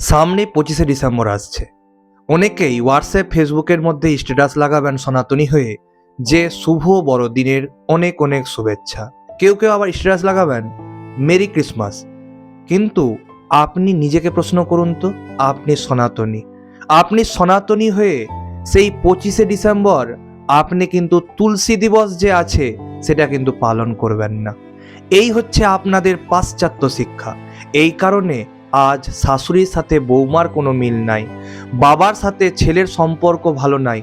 সামনে পঁচিশে ডিসেম্বর আসছে। অনেকেই হোয়াটসঅ্যাপ ফেসবুকের মধ্যে স্ট্যাটাস লাগাবেন সনাতনী হয়ে, যে শুভ বড়দিনের অনেক অনেক শুভেচ্ছা। কেউ কেউ আবার স্ট্যাটাস লাগাবেন মেরি ক্রিসমাস কিন্তু আপনি নিজেকে প্রশ্ন করুন তো, আপনি সনাতনী। আপনি সনাতনী হয়ে সেই পঁচিশে ডিসেম্বর আপনি কিন্তু তুলসী দিবস যে আছে, সেটা কিন্তু পালন করবেন না। এই হচ্ছে আপনাদের পাশ্চাত্য শিক্ষা। এই কারণে আজ শাশুড়ির সাথে বৌমার কোনো মিল নাই, বাবার সাথে ছেলের সম্পর্ক ভালো নাই।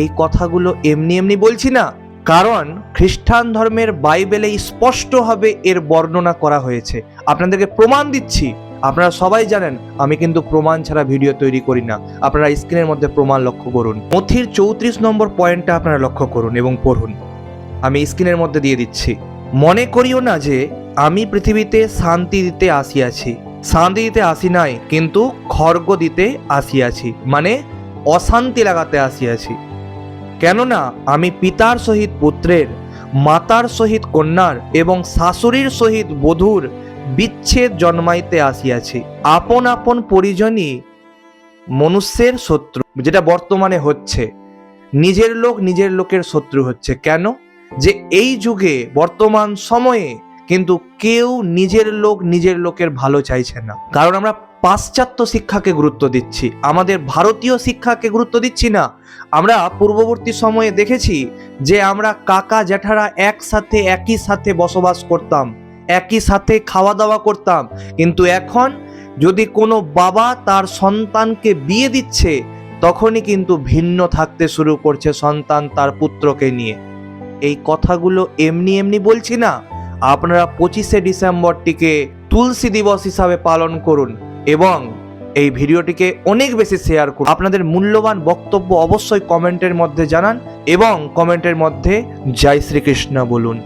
এই কথাগুলো এমনি এমনি বলছি না, কারণ খ্রিস্টান ধর্মের বাইবেলে স্পষ্টভাবে এর বর্ণনা করা হয়েছে। আপনাদেরকে প্রমাণ দিচ্ছি, আপনারা সবাই জানেন, আমি কিন্তু প্রমাণ ছাড়া ভিডিও তৈরি করি না। আপনারা স্ক্রিনের মধ্যে প্রমাণ লক্ষ্য করুন। মথির চৌত্রিশ নম্বর পয়েন্টটা আপনারা লক্ষ্য করুন এবং পড়ুন। আমি স্ক্রিনের মধ্যে দিয়ে দিচ্ছি। মনে করিও না যে আমি পৃথিবীতে শান্তি দিতে আসিয়াছি। শান্তি দিতে আসি নাই, কিন্তু খর্গ দিতে আসিয়াছি মানে অশান্তি লাগাতে আসিয়াছি। কেননা আমি পিতার সহিত পুত্রের, মাতার সহিত কন্যার এবং শাশুড়ির সহিত বধূর বিচ্ছেদ জন্মাইতে আসিয়াছি। আপন আপন পরিজনই মনুষ্যের শত্রু, যেটা বর্তমানে হচ্ছে। নিজের লোক নিজের লোকের শত্রু হচ্ছে। কেন? যে এই যুগে বর্তমান সময়ে কিন্তু কেউ নিজের লোক নিজের লোকের ভালো চাইছে না। কারণ আমরা পাশ্চাত্য শিক্ষাকে গুরুত্ব দিচ্ছি, আমাদের ভারতীয় শিক্ষাকে গুরুত্ব দিচ্ছি না। আমরা পূর্ববর্তী সময়ে দেখেছি যে আমরা কাকা জ্যাঠারা একসাথে একই সাথে বসবাস করতাম, একই সাথে খাওয়া দাওয়া করতাম। কিন্তু এখন যদি কোনো বাবা তার সন্তানকে বিয়ে দিচ্ছে, তখনই কিন্তু ভিন্ন থাকতে শুরু করছে সন্তান তার পুত্রকে নিয়ে। এই কথাগুলো এমনি এমনি বলছি না আপনারা পঁচিশে ডিসেম্বরটিকে তুলসী দিবস হিসাবে পালন করুন এবং এই ভিডিওটিকে অনেক বেশি শেয়ার করুন। আপনাদের মূল্যবান বক্তব্য অবশ্যই কমেন্টের মধ্যে জানান এবং কমেন্টের মধ্যে জয় শ্রীকৃষ্ণ বলুন।